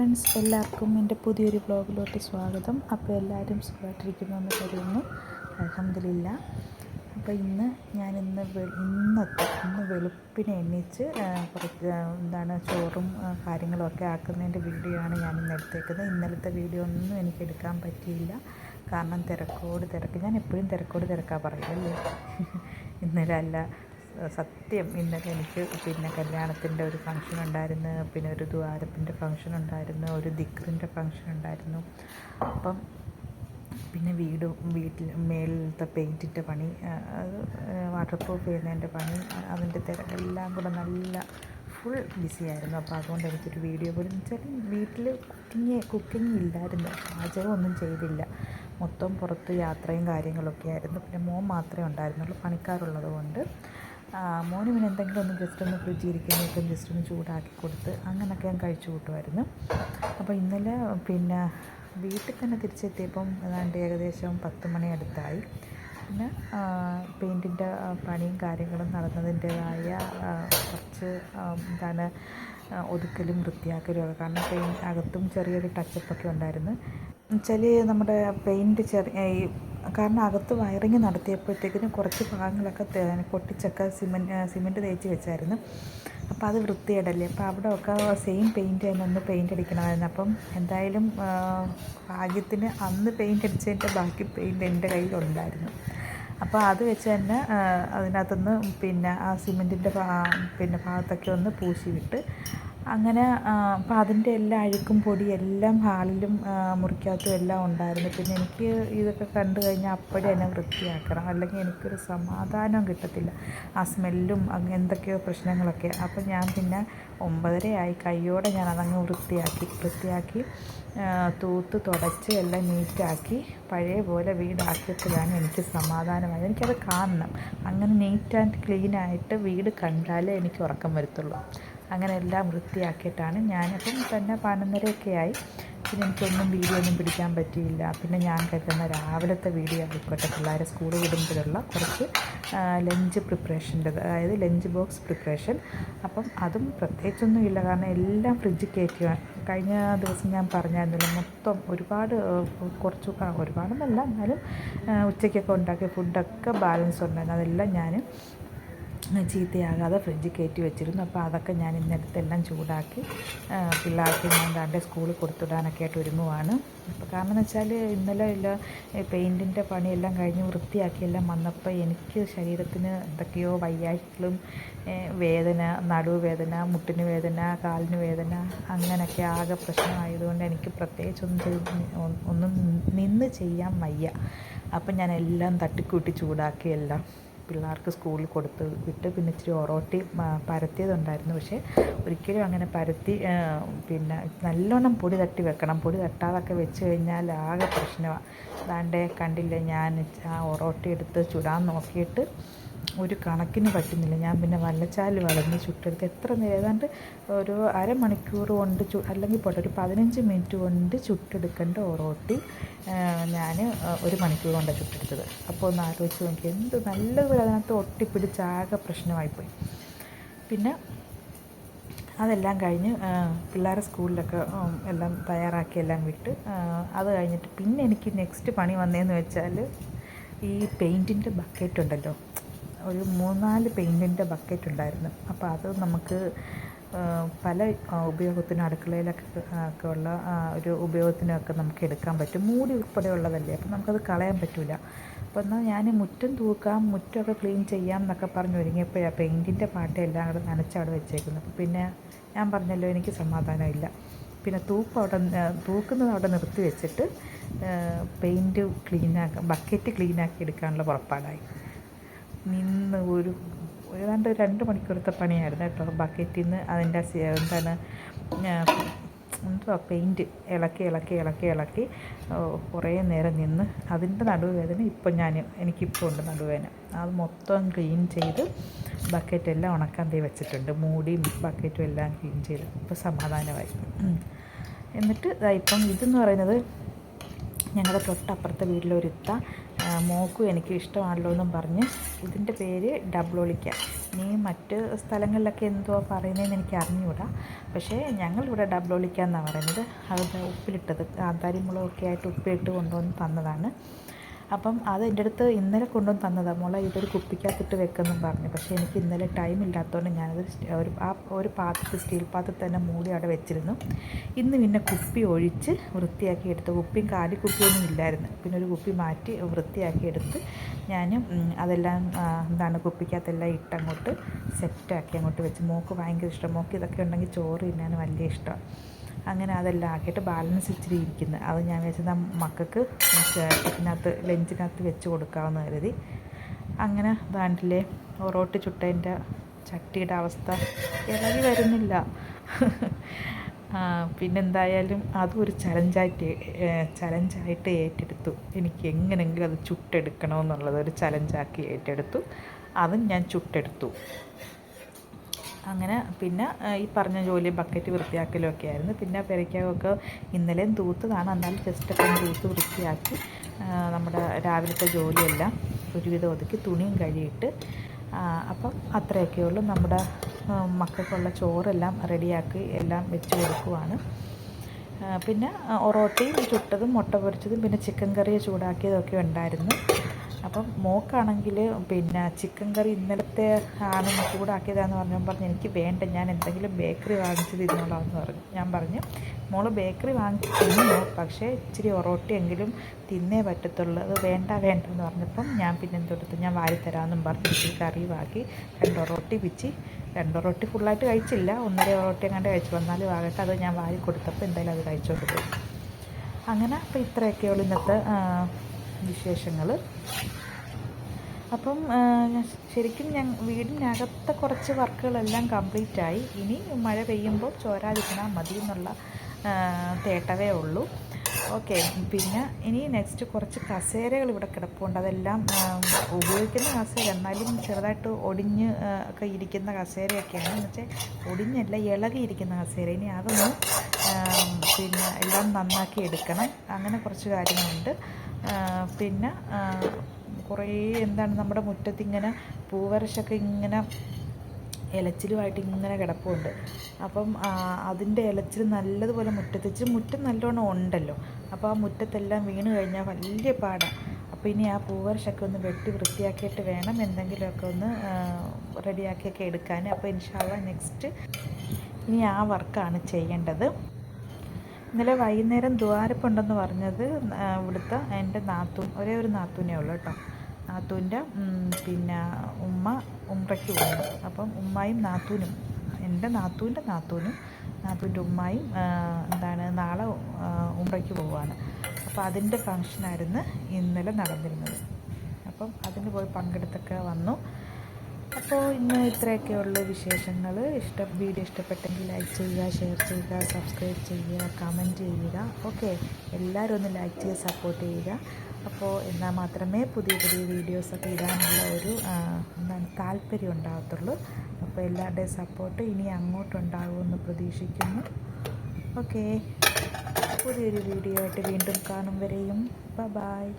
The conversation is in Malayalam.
ഫ്രണ്ട്സ് എല്ലാവർക്കും എന്റെ പുതിയൊരു ബ്ലോഗിലോട്ട് സ്വാഗതം. അപ്പോൾ എല്ലാവരും എന്ന് കരുതുന്നു. അലഹമില്ല അപ്പോൾ ഇന്ന് ഞാൻ ഇന്ന് ഇന്നത്തെ ഇന്ന് വെളുപ്പിനെ എണ്ണിച്ച് കുറച്ച് എന്താണ് ചോറും കാര്യങ്ങളൊക്കെ ആക്കുന്നതിന്റെ വീഡിയോ ആണ് ഞാൻ ഇന്ന് എടുത്തേക്കുന്നത്. ഇന്നലത്തെ വീഡിയോ ഒന്നും എനിക്ക് എടുക്കാൻ പറ്റിയില്ല. കാരണം തിരക്കോട് തിരക്ക്. ഞാൻ എപ്പോഴും തിരക്കോട് തിരക്കാൻ പറയല്ലേ ഇന്നലെ അല്ല സത്യം. ഇന്നലെ എനിക്ക് പിന്നെ കല്യാണത്തിന്റെ ഒരു ഫംഗ്ഷൻ ഉണ്ടായിരുന്നു. പിന്നെ ഒരു ദ്വാരത്തിന്റെ ഫംഗ്ഷൻ ഉണ്ടായിരുന്നു. ഒരു ദിക്റിന്റെ ഫംഗ്ഷൻ ഉണ്ടായിരുന്നു. അപ്പം പിന്നെ വീടും വീട്ടിൽ മേളിലത്തെ പെയിന്റിന്റെ പണി അത് വാട്ടർ പ്രൂഫ് ചെയ്യുന്നതിന്റെ പണി അതിന്റെ തിരക്കെല്ലാം കൂടെ നല്ല ഫുൾ ബിസി ആയിരുന്നു. അപ്പോൾ അതുകൊണ്ട് എനിക്കൊരു വീഡിയോ പോലും വെച്ചാൽ വീട്ടിൽ കുക്കിങ് കുക്കിംഗ് ഇല്ലായിരുന്നു. പാചകം ഒന്നും ചെയ്തില്ല. മൊത്തം പുറത്ത് യാത്രയും കാര്യങ്ങളൊക്കെ ആയിരുന്നു. പിന്നെ മോൻ മാത്രമേ ഉണ്ടായിരുന്നുള്ളൂ പണിക്കാരുള്ളത് കൊണ്ട്. മോന് പിന്നെ എന്തെങ്കിലും ഒന്ന് ജസ്റ്റ് ഒന്ന് ഫ്രിഡ്ജിൽ ഇരിക്കുന്നതൊക്കെ ജസ്റ്റ് ഒന്ന് ചൂടാക്കി കൊടുത്ത് അങ്ങനെയൊക്കെ ഞാൻ കഴിച്ചു കൂട്ടുമായിരുന്നു. അപ്പോൾ ഇന്നലെ പിന്നെ വീട്ടിൽ തന്നെ തിരിച്ചെത്തിയപ്പം ഏതാണ്ട് ഏകദേശം പത്ത് മണി അടുത്തായി. പിന്നെ പെയിന്റിന്റെ പണിയും കാര്യങ്ങളും നടന്നതിന്റേതായ കുറച്ച് എന്താണ് ഒതുക്കലും വൃത്തിയാക്കലും ഒക്കെ. കാരണം പെയിൻ അകത്തും ചെറിയൊരു ടച്ചപ്പൊക്കെ ഉണ്ടായിരുന്നു. ചില നമ്മുടെ പെയിന്റ് ചെറിയ ഈ കാരണം അകത്ത് വയറിങ് നടത്തിയപ്പോഴത്തേക്കിനും കുറച്ച് ഭാഗങ്ങളൊക്കെ പൊട്ടിച്ചൊക്കെ സിമെന്റ് സിമെന്റ് തേച്ച് വെച്ചായിരുന്നു. അപ്പോൾ അത് വൃത്തികേടല്ലേ? അപ്പോൾ അവിടെ ഒക്കെ സെയിം പെയിന്റ് തന്നെ ഒന്ന് പെയിന്റ് അടിക്കണമായിരുന്നു. അപ്പം എന്തായാലും ഭാഗ്യത്തിന് അന്ന് പെയിന്റ് അടിച്ചതിന്റെ ബാക്കി പെയിന്റ് എന്റെ കയ്യിലുണ്ടായിരുന്നു. അപ്പോൾ അത് വെച്ച് തന്നെ അതിനകത്തുനിന്ന് പിന്നെ ആ സിമെന്റിന്റെ പിന്നെ ഭാഗത്തൊക്കെ ഒന്ന് പൂശി വിട്ട് അങ്ങനെ അപ്പം അതിന്റെ എല്ലാ അഴുക്കും പൊടി എല്ലാം ഹാളിലും മുറിക്കകത്തും എല്ലാം ഉണ്ടായിരുന്നു. പിന്നെ എനിക്ക് ഇതൊക്കെ കണ്ടു കഴിഞ്ഞാൽ അപ്പോഴേ എന്നെ വൃത്തിയാക്കണം. അല്ലെങ്കിൽ എനിക്കൊരു സമാധാനം കിട്ടത്തില്ല. ആ സ്മെല്ലും അങ്ങ് എന്തൊക്കെയോ പ്രശ്നങ്ങളൊക്കെ. അപ്പം ഞാൻ പിന്നെ ഒമ്പതരയായി. കൈയോടെ ഞാൻ അതങ്ങ് വൃത്തിയാക്കി വൃത്തിയാക്കി തൂത്ത് തുടച്ച് എല്ലാം നീറ്റാക്കി പഴയ പോലെ വീടാക്കിയപ്പോഴാണ് എനിക്ക് സമാധാനമായത്. എനിക്കത് കാണണം. അങ്ങനെ നീറ്റ് ആൻഡ് ക്ലീൻ ആയിട്ട് വീട് കണ്ടാലേ എനിക്ക് ഉറക്കം വരത്തുള്ളൂ. അങ്ങനെ എല്ലാം വൃത്തിയാക്കിയിട്ടാണ് ഞാനിപ്പം തന്നെ പതിനൊന്നരയൊക്കെ ആയി പിന്നെ എനിക്കൊന്നും വീഡിയോ ഒന്നും പിടിക്കാൻ പറ്റിയില്ല. പിന്നെ ഞാൻ കരുതുന്ന രാവിലത്തെ വീഡിയോ ആയിക്കോട്ടെ പിള്ളേരെ സ്കൂൾ വിടുമ്പോഴുള്ള കുറച്ച് ലഞ്ച് പ്രിപ്പറേഷന്റെ അതായത് ലഞ്ച് ബോക്സ് പ്രിപ്പറേഷൻ അപ്പം അതും പ്രത്യേകിച്ചൊന്നും ഇല്ല. കാരണം എല്ലാം ഫ്രിഡ്ജിൽ കയറ്റി കഴിഞ്ഞ ദിവസം ഞാൻ പറഞ്ഞായിരുന്നല്ലോ മൊത്തം ഒരുപാട് കുറച്ച് ഒരുപാടൊന്നല്ല എന്നാലും ഉച്ചയ്ക്കൊക്കെ ഉണ്ടാക്കിയ ഫുഡൊക്കെ ബാലൻസ് ഉണ്ടായിരുന്നു. അതെല്ലാം ഞാൻ ചീത്തയാകാതെ ഫ്രിഡ്ജിൽ കയറ്റി വെച്ചിരുന്നു. അപ്പോൾ അതൊക്കെ ഞാൻ ഇന്നലത്തെല്ലാം ചൂടാക്കി പിള്ളേർക്ക് ഞാൻ താണ്ടെ സ്കൂളിൽ കൊടുത്തിടാനൊക്കെ ആയിട്ട് ഒരുങ്ങുവാണ്. അപ്പോൾ കാരണം എന്ന് വെച്ചാൽ ഇന്നലെ എല്ലാം പെയിന്റിന്റെ പണിയെല്ലാം കഴിഞ്ഞ് വൃത്തിയാക്കിയെല്ലാം വന്നപ്പോൾ എനിക്ക് ശരീരത്തിന് എന്തൊക്കെയോ വയ്യാഴ്ചകളും വേദന നടുവ് വേദന മുട്ടിന് വേദന കാലിന് വേദന അങ്ങനെയൊക്കെ ആകെ പ്രശ്നമായതുകൊണ്ട് എനിക്ക് പ്രത്യേകിച്ചൊന്നും ഒന്നും നിന്ന് ചെയ്യാൻ വയ്യ. അപ്പം ഞാൻ എല്ലാം തട്ടിക്കൂട്ടി ചൂടാക്കി എല്ലാം. പിള്ളേർക്ക് സ്കൂളിൽ കൊടുത്ത് വിട്ട് പിന്നെ ഇച്ചിരി ഒറോട്ടി പരത്തിയതുണ്ടായിരുന്നു. പക്ഷേ ഒരിക്കലും അങ്ങനെ പരത്തി പിന്നെ നല്ലോണം പൊടി തട്ടി വെക്കണം. പൊടി തട്ടാതൊക്കെ വെച്ച് കഴിഞ്ഞാൽ ആകെ പ്രശ്നമാണ് അതാണ്ടേ കണ്ടില്ലേ ഞാൻ ആ ഒറോട്ടി എടുത്ത് ചുടാൻ നോക്കിയിട്ട് ഒരു കണക്കിന് പറ്റുന്നില്ല. ഞാൻ പിന്നെ വല്ലച്ചാൽ വളഞ്ഞ് ചുട്ടെടുത്ത് എത്ര ഏതാണ്ട് ഒരു അരമണിക്കൂർ കൊണ്ട് ചു അല്ലെങ്കിൽ പോട്ടെ ഒരു പതിനഞ്ച് മിനിറ്റ് കൊണ്ട് ചുട്ടെടുക്കേണ്ട ഒറോട്ടി ഞാൻ ഒരു മണിക്കൂർ കൊണ്ടാണ് ചുട്ടെടുത്തത്. അപ്പോൾ ഒന്ന് ആലോചിച്ച് നോക്കി. എന്ത് നല്ലതുപോലെ അതിനകത്ത് ഒട്ടിപ്പിടിച്ച് ആകെ പ്രശ്നമായിപ്പോയി. പിന്നെ അതെല്ലാം കഴിഞ്ഞ് പിള്ളേരെ സ്കൂളിലൊക്കെ എല്ലാം തയ്യാറാക്കി എല്ലാം വിട്ട് അത് കഴിഞ്ഞിട്ട് പിന്നെ എനിക്ക് നെക്സ്റ്റ് പണി വന്നതെന്ന് വെച്ചാൽ ഈ പെയിന്റിന്റെ ബക്കറ്റ് ഉണ്ടല്ലോ ഒരു മൂന്നാൽ പെയിന്റിന്റെ ബക്കറ്റ് ഉണ്ടായിരുന്നു. അപ്പോൾ അത് നമുക്ക് പല ഉപയോഗത്തിനും അടുക്കളയിലൊക്കെ ഒക്കെ ഉള്ള ഒരു ഉപയോഗത്തിനൊക്കെ നമുക്ക് എടുക്കാൻ പറ്റും. മൂടി ഉൾപ്പെടെ ഉള്ളതല്ലേ അപ്പം നമുക്കത് കളയാൻ പറ്റില്ല അപ്പോൾ എന്നാൽ ഞാൻ മുറ്റം തൂക്കാം മുറ്റമൊക്കെ ക്ലീൻ ചെയ്യാം എന്നൊക്കെ പറഞ്ഞ് ഒരുങ്ങിയപ്പോഴാണ് പെയിന്റിന്റെ പാട്ട് എല്ലാം കൂടെ നനച്ചവിടെ വെച്ചേക്കുന്നത്. അപ്പോൾ പിന്നെ ഞാൻ പറഞ്ഞല്ലോ എനിക്ക് സമാധാനമില്ല. പിന്നെ തൂപ്പ് അവിടെ തൂക്കുന്നത് അവിടെ നിർത്തി വെച്ചിട്ട് പെയിന്റ് ക്ലീനാക്കാം ബക്കറ്റ് ക്ലീനാക്കി എടുക്കാനുള്ള പുറപ്പാടായി. നിന്ന് ഒരു ഏതാണ്ട് രണ്ട് മണിക്കൂറത്തെ പണിയായിരുന്നു കേട്ടോ. ബക്കറ്റിൽ നിന്ന് അതിന്റെ എന്താണ് എന്തുവാ പെയിന്റ് ഇളക്കി ഇളക്കി ഇളക്കി ഇളക്കി കുറേ നേരം നിന്ന് അതിന്റെ നടുവേദന ഇപ്പം ഞാൻ എനിക്കിപ്പോൾ ഉണ്ട് നടുവേദന. അത് മൊത്തം ക്ലീൻ ചെയ്ത് ബക്കറ്റെല്ലാം ഉണക്കാൻ തീ വെച്ചിട്ടുണ്ട്. മൂടിയും ബക്കറ്റും എല്ലാം ക്ലീൻ ചെയ്ത് ഇപ്പോൾ സമാധാനമായി. എന്നിട്ട് ഇപ്പം ഇതെന്ന് പറയുന്നത് ഞങ്ങളുടെ തൊട്ടപ്പുറത്തെ വീട്ടിലൊരുത്ത മോക്കും എനിക്ക് ഇഷ്ടമാണല്ലോ എന്നും പറഞ്ഞ് ഇതിന്റെ പേര് ഡബ്ലോളിക്ക. നീ മറ്റ് സ്ഥലങ്ങളിലൊക്കെ എന്തോ പറയുന്നതെന്ന് എനിക്ക് അറിഞ്ഞുകൂടാ പക്ഷേ ഞങ്ങളിവിടെ ഡബ്ലോളിക്കാന്നാണ് പറയുന്നത്. അത് ഉപ്പിലിട്ടത് കാന്താരി ആയിട്ട് ഉപ്പിലിട്ട് കൊണ്ടുവന്ന് തന്നതാണ്. അപ്പം അത് എന്റെ അടുത്ത് ഇന്നലെ കൊണ്ടുവന്ന് തന്നതാണ് മോളെ ഇതൊരു കുപ്പിക്കകത്തിട്ട് വെക്കുന്നു പറഞ്ഞു. പക്ഷേ എനിക്ക് ഇന്നലെ ടൈം ഇല്ലാത്തതുകൊണ്ട് ഞാനത് ഒരു ആ ഒരു പാത്രത്തിൽ സ്റ്റീൽ പാത്രത്തിൽ തന്നെ മൂടി അവിടെ വെച്ചിരുന്നു. ഇന്ന് പിന്നെ കുപ്പി ഒഴിച്ച് വൃത്തിയാക്കി എടുത്ത്. കുപ്പിയും കാലി കുപ്പിയൊന്നും ഇല്ലായിരുന്നു. പിന്നെ ഒരു കുപ്പി മാറ്റി വൃത്തിയാക്കി എടുത്ത് ഞാൻ അതെല്ലാം എന്താണ് കുപ്പിക്കകത്തെല്ലാം ഇട്ടങ്ങോട്ട് സെറ്റാക്കി അങ്ങോട്ട് വെച്ച്. മോക്ക് ഭയങ്കര ഇഷ്ടം. മോക്ക് ഇതൊക്കെ ഉണ്ടെങ്കിൽ ചോറ് തിന്നാൻ വലിയ ഇഷ്ടമാണ്. അങ്ങനെ അതെല്ലാം ആക്കിയിട്ട് ബാലൻസ് ഇച്ചിരി ഇരിക്കുന്നത് അത് ഞാൻ വെച്ചത് മക്കൾക്ക് ഇതിനകത്ത് ലഞ്ചിനകത്ത് വെച്ച് കൊടുക്കാമെന്ന് കരുതി. അങ്ങനെ ദാണ്ടിലെ ഒറോട്ട് ചുട്ടതിന്റെ ചട്ടിയുടെ അവസ്ഥ ഇളകി വരുന്നില്ല. പിന്നെന്തായാലും അതും ഒരു ചലഞ്ചായിട്ട് ചലഞ്ചായിട്ട് ഏറ്റെടുത്തു. എനിക്ക് എങ്ങനെയെങ്കിലും അത് ചുട്ടെടുക്കണമെന്നുള്ളത് ഒരു ചലഞ്ചാക്കി ഏറ്റെടുത്തു. അതും ഞാൻ ചുട്ടെടുത്തു. അങ്ങനെ പിന്നെ ഈ പറഞ്ഞ ജോലി ബക്കറ്റ് വൃത്തിയാക്കലൊക്കെ ആയിരുന്നു. പിന്നെ പെരയ്ക്കകമൊക്കെ ഇന്നലെയും തൂത്തതാണ് എന്നാലും ജസ്റ്റൊക്കെ അപ്പം തൂത്ത് വൃത്തിയാക്കി നമ്മുടെ രാവിലത്തെ ജോലിയെല്ലാം ഒരുവിധം ഒതുക്കി തുണിയും കഴുകിയിട്ട് ആ, അപ്പം അത്രയൊക്കെ ഉള്ളൂ. നമ്മുടെ മക്കൾക്കുള്ള ചോറെല്ലാം റെഡിയാക്കി എല്ലാം വെച്ച് കൊടുക്കുവാണ്. പിന്നെ ഒറോട്ടയും ചുട്ടതും മുട്ട പൊരിച്ചതും പിന്നെ ചിക്കൻ കറി ചൂടാക്കിയതൊക്കെ ഉണ്ടായിരുന്നു. അപ്പം മോക്കാണെങ്കിൽ പിന്നെ ചിക്കൻ കറി ഇന്നലത്തെ ആണ് ചൂടാക്കിയതാന്ന് പറഞ്ഞപ്പോൾ പറഞ്ഞു എനിക്ക് വേണ്ട ഞാൻ എന്തെങ്കിലും ബേക്കറി വാങ്ങിച്ച് തിന്നോളാമെന്ന് പറഞ്ഞു. ഞാൻ പറഞ്ഞു മോൾ ബേക്കറി വാങ്ങിച്ച് തിന്നു? പക്ഷേ ഇച്ചിരി ഒറോട്ടിയെങ്കിലും തിന്നേ പറ്റത്തുള്ളൂ. അത് വേണ്ട വേണ്ട എന്ന് പറഞ്ഞപ്പം ഞാൻ പിന്നെ എന്തെടുത്തു ഞാൻ വാരി തരാമെന്നും പറഞ്ഞ് ഇച്ചിരി കറി ബാക്കി രണ്ട് ഒറോട്ടി പിച്ചി രണ്ട് ഒറോട്ടി ഫുള്ളായിട്ട് കഴിച്ചില്ല ഒന്നര ഒറോട്ടി എങ്ങാണ്ട് കഴിച്ചു. വന്നാലും ആകട്ടെ അത് ഞാൻ വാരി കൊടുത്തപ്പോൾ എന്തായാലും അത് കഴിച്ചോണ്ട് പോയി. അങ്ങനെ അപ്പോൾ ഇത്രയൊക്കെയുള്ളൂ ഇന്നത്തെ വിശേഷങ്ങൾ അപ്പം ശരിക്കും ഞാൻ വീടിനകത്തെ കുറച്ച് വർക്കുകളെല്ലാം കംപ്ലീറ്റ് ആയി ഇനി മഴ പെയ്യുമ്പോൾ ചോരാതിരുന്നാൽ മതി എന്നുള്ള തേട്ടവേ ഉള്ളൂ. ഓക്കെ പിന്നെ ഇനി നെക്സ്റ്റ് കുറച്ച് കസേരകൾ ഇവിടെ കിടപ്പുണ്ട്. അതെല്ലാം ഉപയോഗിക്കുന്ന കസേര എന്നാലും ചെറുതായിട്ട് ഒടിഞ്ഞ് ഒക്കെ ഇരിക്കുന്ന കസേരയൊക്കെയാണ്. എന്ന് വെച്ചാൽ ഒടിഞ്ഞല്ല ഇളകിയിരിക്കുന്ന കസേര. ഇനി അതൊന്ന് പിന്നെ എല്ലാം നന്നാക്കി എടുക്കണം. അങ്ങനെ കുറച്ച് കാര്യങ്ങളുണ്ട്. പിന്നെ കുറേ എന്താണ് നമ്മുടെ മുറ്റത്ത് ഇങ്ങനെ പൂവരശൊക്കെ ഇങ്ങനെ ഇലച്ചിലുമായിട്ട് ഇങ്ങനെ കിടപ്പുണ്ട്. അപ്പം അതിന്റെ ഇലച്ചിൽ നല്ലതുപോലെ മുറ്റത്ത് ഇച്ചിരി മുറ്റം നല്ലോണം ഉണ്ടല്ലോ. അപ്പോൾ ആ മുറ്റത്തെല്ലാം വീണ് കഴിഞ്ഞാൽ വലിയ പാടാണ് അപ്പോൾ ഇനി ആ പൂവരശൊക്കെ ഒന്ന് വെട്ടി വൃത്തിയാക്കിയിട്ട് വേണം എന്തെങ്കിലുമൊക്കെ ഒന്ന് റെഡിയാക്കിയൊക്കെ എടുക്കാൻ. അപ്പോൾ ഇൻഷാള്ള നെക്സ്റ്റ് ഇനി ആ വർക്കാണ് ചെയ്യേണ്ടത്. ഇന്നലെ വൈകുന്നേരം ദ്വാരപ്പുണ്ടെന്ന് പറഞ്ഞത് ഇവിടുത്തെ എന്റെ നാത്തൂൻ ഒരേ ഒരു നാത്തൂനേ ഉള്ളൂ കേട്ടോ. നാത്തൂന്റെ പിന്നെ ഉമ്മ ഉമ്മയ്ക്ക് പോകുന്നു അപ്പം ഉമ്മായും നാത്തൂനും എന്റെ നാത്തൂന്റെ നാത്തൂനും നാത്തൂന്റെ ഉമ്മായും എന്താണ് നാളെ ഉമ്മയ്ക്ക് പോവുകയാണ്. അപ്പോൾ അതിന്റെ ഫങ്ഷനായിരുന്നു ഇന്നലെ നടന്നിരുന്നത്. അപ്പം അതിന് പോയി പങ്കെടുത്തൊക്കെ വന്നു. അപ്പോൾ ഇന്ന് ഇത്രയൊക്കെയുള്ള വിശേഷങ്ങൾ ഇഷ്ട വീഡിയോ ഇഷ്ടപ്പെട്ടെങ്കിൽ ലൈക്ക് ചെയ്യുക ഷെയർ ചെയ്യുക സബ്സ്ക്രൈബ് ചെയ്യുക കമന്റ് ചെയ്യുക. ഓക്കെ എല്ലാവരും ഒന്ന് ലൈക്ക് ചെയ്ത് സപ്പോർട്ട് ചെയ്യുക. അപ്പോൾ എന്നാൽ മാത്രമേ പുതിയ പുതിയ വീഡിയോസൊക്കെ ഇടാനുള്ള ഒരു എന്താണ് താല്പര്യം ഉണ്ടാകത്തുള്ളൂ. അപ്പോൾ എല്ലാവരുടെയും സപ്പോർട്ട് ഇനി അങ്ങോട്ടുണ്ടാകുമെന്ന് പ്രതീക്ഷിക്കുന്നു. ഓക്കെ പുതിയൊരു വീഡിയോ ആയിട്ട് വീണ്ടും കാണും വരെയും. ബ ബായ്